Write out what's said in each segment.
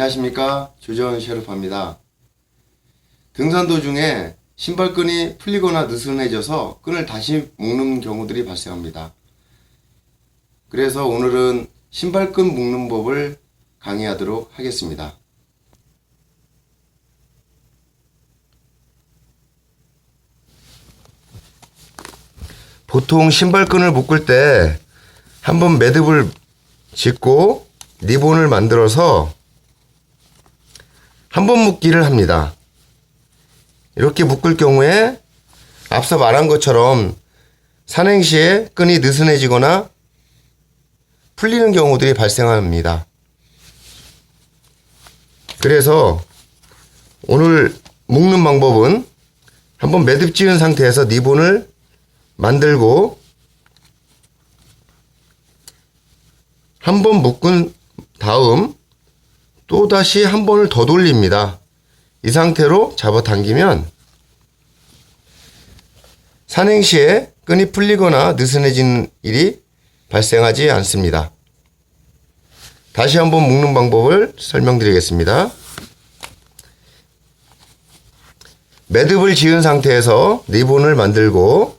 안녕하십니까 조재원 셰르파입니다. 등산 도중에 신발끈이 풀리거나 느슨해져서 끈을 다시 묶는 경우들이 발생합니다. 그래서 오늘은 신발끈 묶는 법을 강의하도록 하겠습니다. 보통 신발끈을 묶을 때 한번 매듭을 짓고 리본을 만들어서 한 번 묶기를 합니다. 이렇게 묶을 경우에 앞서 말한 것처럼 산행 시에 끈이 느슨해지거나 풀리는 경우들이 발생합니다. 그래서 오늘 묶는 방법은 한번 매듭 지은 상태에서 리본을 만들고 한번 묶은 다음 또 다시 한 번을 더 돌립니다. 이 상태로 잡아당기면 산행 시에 끈이 풀리거나 느슨해지는 일이 발생하지 않습니다. 다시 한번 묶는 방법을 설명드리겠습니다. 매듭을 지은 상태에서 리본을 만들고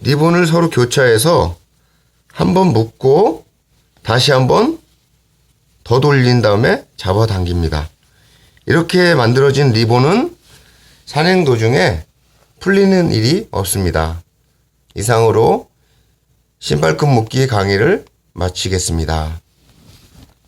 리본을 서로 교차해서 한번 묶고 다시 한번 더 돌린 다음에 잡아당깁니다. 이렇게 만들어진 리본은 산행 도중에 풀리는 일이 없습니다. 이상으로 신발끈 묶기 강의를 마치겠습니다.